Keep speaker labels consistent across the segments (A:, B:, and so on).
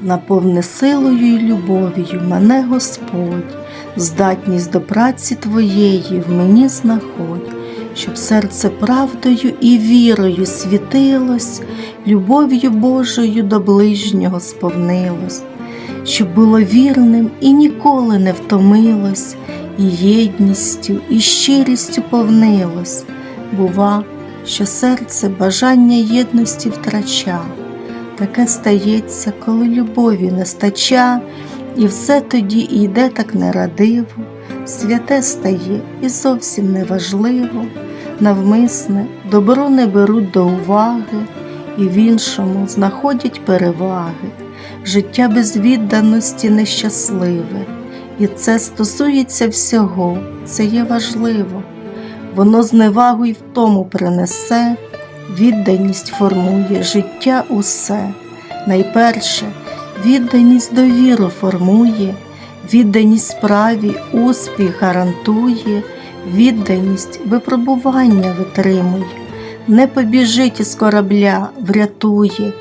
A: наповни силою й любов'ю мене Господь, здатність до праці Твоєї в мені знаходь, щоб серце правдою і вірою світилось, любов'ю Божою до ближнього сповнилось, щоб було вірним і ніколи не втомилось, і єдністю, і щирістю повнилось. Бува, що серце бажання єдності втрача. Таке стається, коли любові не стача, і все тоді йде так нерадиво, святе стає і зовсім неважливо, навмисне добро не беруть до уваги, і в іншому знаходять переваги. Життя без відданості нещасливе, і це стосується всього, це є важливо. Воно зневагу й втому принесе, відданість формує життя усе. Найперше, відданість довіру формує, відданість справі успіх гарантує, відданість випробування витримує, не побіжить із корабля, врятує,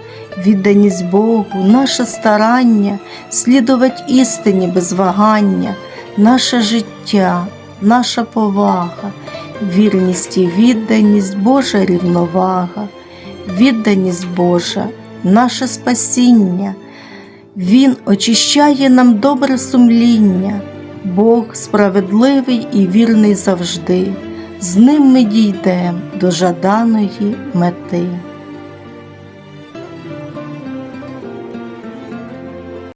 A: відданість Богу, наше старання, слідувати істині без вагання, наше життя, наша повага, вірність і відданість Божа рівновага, відданість Божа, наше спасіння. Він очищає нам добре сумління, Бог справедливий і вірний завжди. З ним ми дійдемо до жаданої мети.